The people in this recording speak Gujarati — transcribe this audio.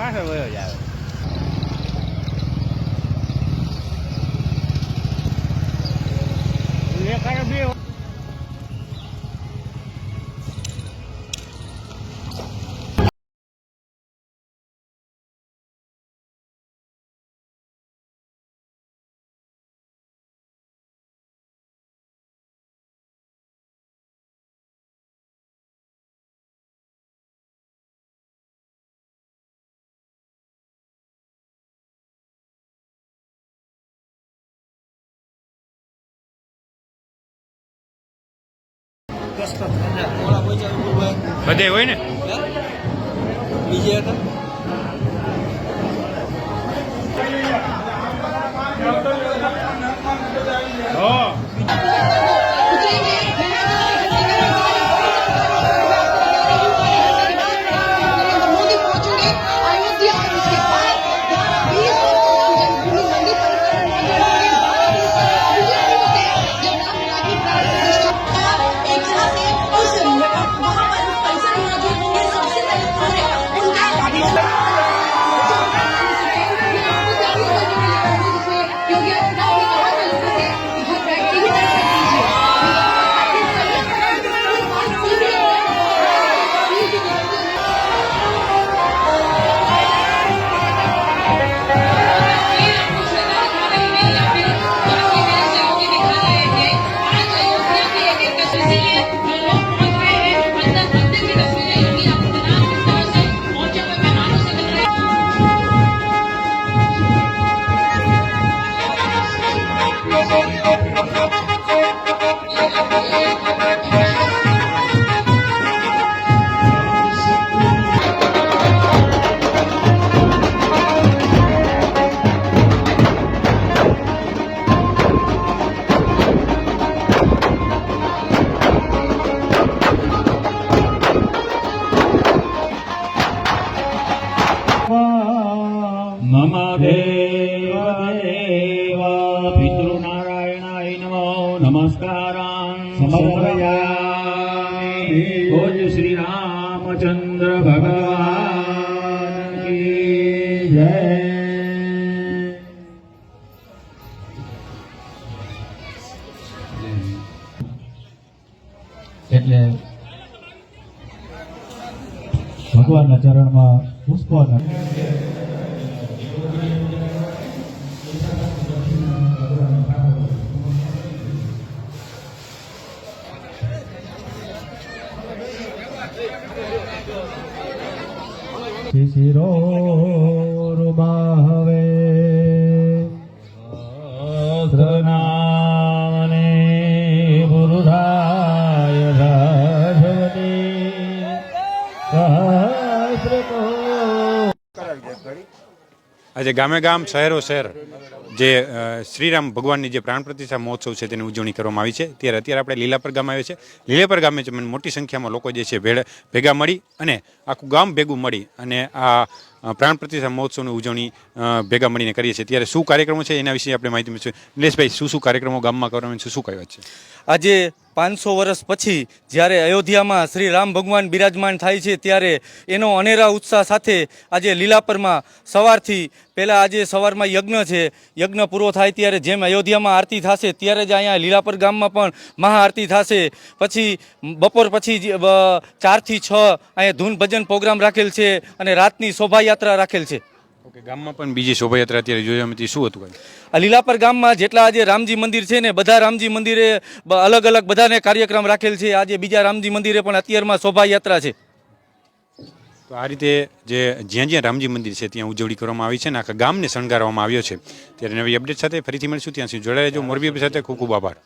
啥时候有 બધે હોય ને? બીજે હતા? Thank you. પિતૃનારાયણાય નમો સમર્પયામિ ભોજ શ્રી રામચંદ્ર ભગવાન કી જય એટલે ભગવાનના ચરણમાં પુષ્પ બુરુધાય રાજવતી સહસ્રતો આજે ગામે ગામ શહેરો શહેર. જે શ્રીરામ ભગવાનની જે પ્રાણ પ્રતિષ્ઠા મહોત્સવ છે તેની ઉજવણી કરવામાં આવી છે. ત્યારે અત્યારે આપણે લીલાપર ગામ આવ્યા છે લીલાપર ગામે છે મોટી સંખ્યામાં લોકો જે છે ભેળ, ભેગા મળી અને આખું ગામ ભેગું મળી અને આ પ્રાણ પ્રતિષ્ઠા મહોત્સવની ઉજવણી ભેગા મળીને કરીએ છીએ. ત્યારે શું કાર્યક્રમો છે એના વિશે આપણે માહિતી મેળવીશું. નિલેશભાઈ, શું શું કાર્યક્રમો ગામમાં કરવામાં છે? શું કહેવાય છે? આજે પાંચસો વર્ષ પછી જ્યારે અયોધ્યામાં શ્રી રામ ભગવાન બિરાજમાન થાય છે ત્યારે એનો અનેરા ઉત્સાહ સાથે આજે લીલાપરમાં સવારથી, પહેલાં આજે સવારમાં યજ્ઞ છે. યજ્ઞ પૂરો થાય ત્યારે જેમ અયોધ્યામાં આરતી થશે ત્યારે જ અહીંયા લીલાપર ગામમાં પણ મહાઆરતી થશે. પછી બપોર પછી ચારથી છ અહીંયા ધૂન ભજન પ્રોગ્રામ રાખેલ છે અને રાતની શોભાયાત્રા રાખેલ છે. ઓકે ગામમાં પણ બીજી શોભાયાત્રા અત્યારે હતી શું હતું આ લીલાપર ગામમાં જેટલા આજે રામજી મંદિર છે ને બધા રામજી મંદિરે અલગ અલગ બધાને કાર્યક્રમ રાખેલ છે. આજે બીજા રામજી મંદિરે પણ અત્યારમાં શોભાયાત્રા છે. તો આ રીતે જે જ્યાં જ્યાં રામજી મંદિર છે, ત્યાં ઉજવણી કરવામાં આવી છે અને આખા ગામને શણગારવામાં આવ્યો છે. ત્યારે નવી અપડેટ સાથે ફરીથી મળીશું. ત્યાં સુધી જોડાઈ રહેજો. મોરબી સાથે ખૂબ ખૂબ આભાર.